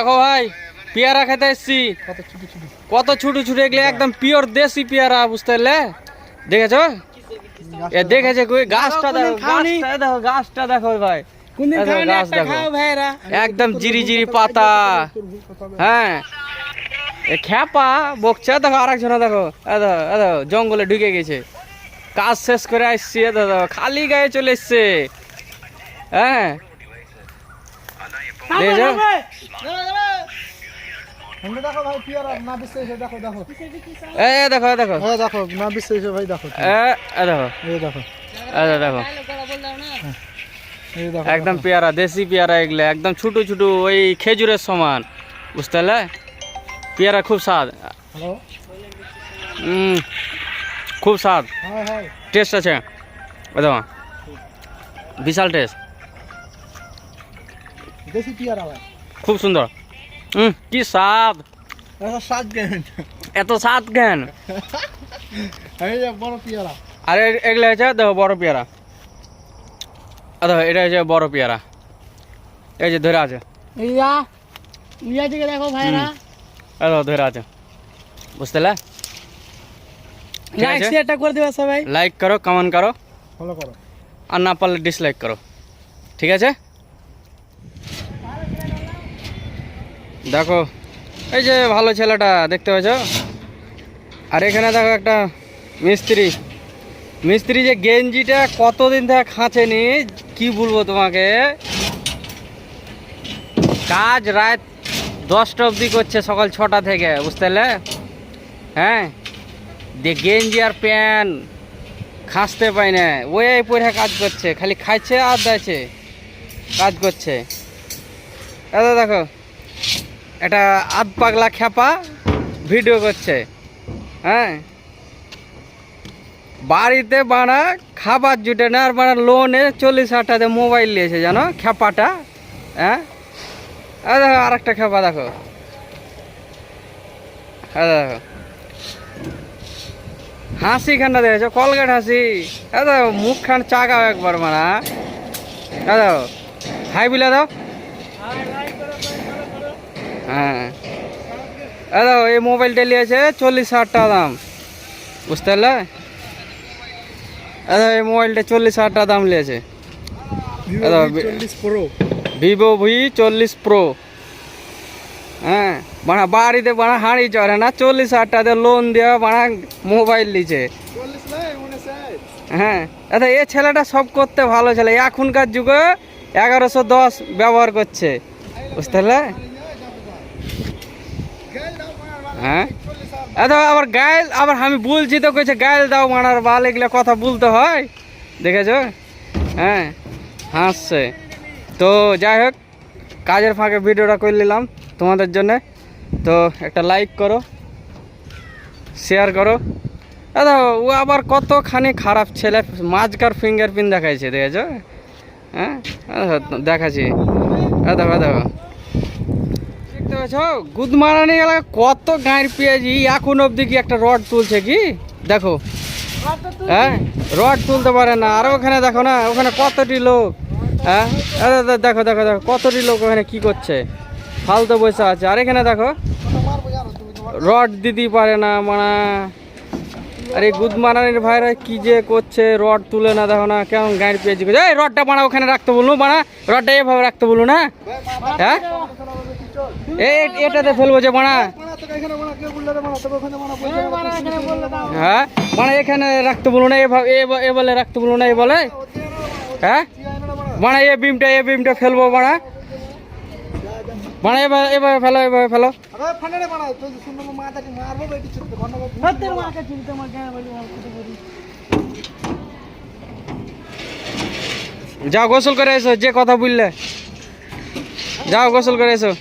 দেখো ভাই পেয়ারা খেতে এসছি। কত ছোট ছোট এগুলো একদম পিওর দেশি পেয়ারা বুঝতে পারলে? দেখেছ? এ দেখেছে কই? গাছটা দেখো গাছটা দেখো গাছটা দেখো ভাই। গাছ দেখো। একদম জিরি জিরি পাতা। হ্যাঁ। এ খ্যাপা বকছে দেখো আরেকজনে দেখো দেখো জঙ্গলে ঢুকে গেছে। কাজ শেষ করে আসছি খালি গায়ে চলে এসছে। হ্যাঁ। দেখেছ এখানে দেখো ভাই পিয়ারা না বিশ্বাসে দেখো দেখো এ এ দেখো এ দেখো হ্যাঁ দেখো না বিশ্বাসে ভাই দেখো এ এ দেখো এই দেখো এ দেখো এই দেখো একদম পেয়ারা দেশি পেয়ারা এগুলো একদম ছোট ছোট ওই খেজুরের সমান বুঝতে পারলে পেয়ারা খুব স্বাদ হ্যালো উম, খুব স্বাদ হ্যাঁ হ্যাঁ টেস্ট আছে একদম বিশাল টেস্ট দেশি পিয়ারা ভাই খুব সুন্দর উম, কি স্বাদ এটা সাত গেন এত স্বাদ কেন এই যে বড় পিয়ারা আর এ- এগুলো হচ্ছে দেখো বড় পেয়ারা আ দেখো এটা হচ্ছে বড় পেয়ারা এই যে ধরে আছে ইয়া ইয়া দিকে দেখো ভাইরা এ দেখো ধরে আছে বুঝতে পারলে ঠিক লাইক আছে শেয়ারটা করে দিবা সবাই লাইক করো কমেন্ট করো ফলো করো আর না পারলে ডিসলাইক করো ঠিক আছে দেখো, এই যে ভালো ছেলেটা, দেখতে পাচ্ছ? আর এখানে দেখো একটা মিস্ত্রি। মিস্ত্রি যে গেঞ্জিটা কতদিন থেকে খাঁচেনি, কি বলব তোমাকে? কাজ রাত দশটা অবধি করছে সকাল ছটা থেকে, বুঝতে পারলে? হ্যাঁ? দিয়ে গেঞ্জি আর প্যান্ট খাসতে পাই না। ওই পরে কাজ করছে, খালি খাইছে আর দেয়ছে কাজ করছে। এটা দেখো। এটা আধ পাগলা খ্যাপা ভিডিও করছে হ্যাঁ? বাড়িতে বানা, খাবার জুটে না, আর বানা লোনে চল্লিশ হাজার মোবাইল নিয়েছে, জানো? খ্যাপাটা হ্যাঁ? দেখো আর একটা খ্যাপা দেখো। দেখো। হাসি খানটা দেখেছ? কলগেট হাসি। দাও মুখ খান চাগাও একবার মানা দাও। হাই বিলে দাও। হ্যাঁ। দাও এই মোবাইলটা নিয়েছে চল্লিশ হাজার টাকা দাম। বুঝতে পারলে? দাও এই মোবাইলটা চল্লিশ হাজার টাকা দাম নিয়েছে। দাদা, প্রো ভিভো ভি চল্লিশ প্রো হ্যাঁ বানা বাড়িতে বানা হাঁড়ি চড়ে না চল্লিশ হাজার টাকা লোন দেওয়া বানা মোবাইল উনষাট হ্যাঁ আচ্ছা এ ছেলেটা সব করতে ভালো ছেলে। এখনকার যুগে এগারোশো দশ ব্যবহার করছে। বুঝতে পারলে? হ্যাঁ? আচ্ছা আবার গায়েল আবার আমি বলছি তো, কইছে গায়েল দাও মানার বাল, এগুলো কথা বলতে হয়। দেখেছ? হ্যাঁ হাসছে। তো যাই হোক, কাজের ফাঁকে ভিডিওটা করে নিলাম তোমাদের জন্যে। তো একটা লাইক করো শেয়ার করো। দাদা ও আবার কতখানি খারাপ ছেলে মাঝকার ফিঙ্গারপ্রিন্ট দেখাইছে, দেখেছ? হ্যাঁ? দেখাচ্ছি। এ দেখো দেখতে পাচ্ছ? গুদ গুদমারানি গেলে কত গাঁয়ের পেঁয়াজি এখন অবধি কি একটা রড তুলছে কি? দেখো। হ্যাঁ? রড তুলতে পারে না। আর ওখানে দেখো না ওখানে কতটি লোক? হ্যাঁ? দেখো দেখো দেখো কতটি লোক ওখানে কি করছে? ফালতু বসে আছে। আর এখানে দেখো রড দিতে পারে না মানা আরে গুদমারানির ভাইরা, কি যে করছে? রড তুলে না, দেখো না, কেমন গাড়ি পেয়েছি এই, রডটা বানা, ওখানে রাখতে বলুন বানা। রডটা এভাবে রাখতে বলুন না? হ্যাঁ? এটাতে ফেলব যে, বানা। হ্যাঁ? মানে এখানে রাখতে বলুন না, এভাবে, এ বলে রাখতে বলুন না, এ বলে। হ্যাঁ? মানে এ বিমটা এ বিমটা ফেলব, বানা। মানে এবার এবার ফেলো এবার ফেলো। যাও গোসল করে এসো যে কথা বললে। যাও গোসল করে এসো।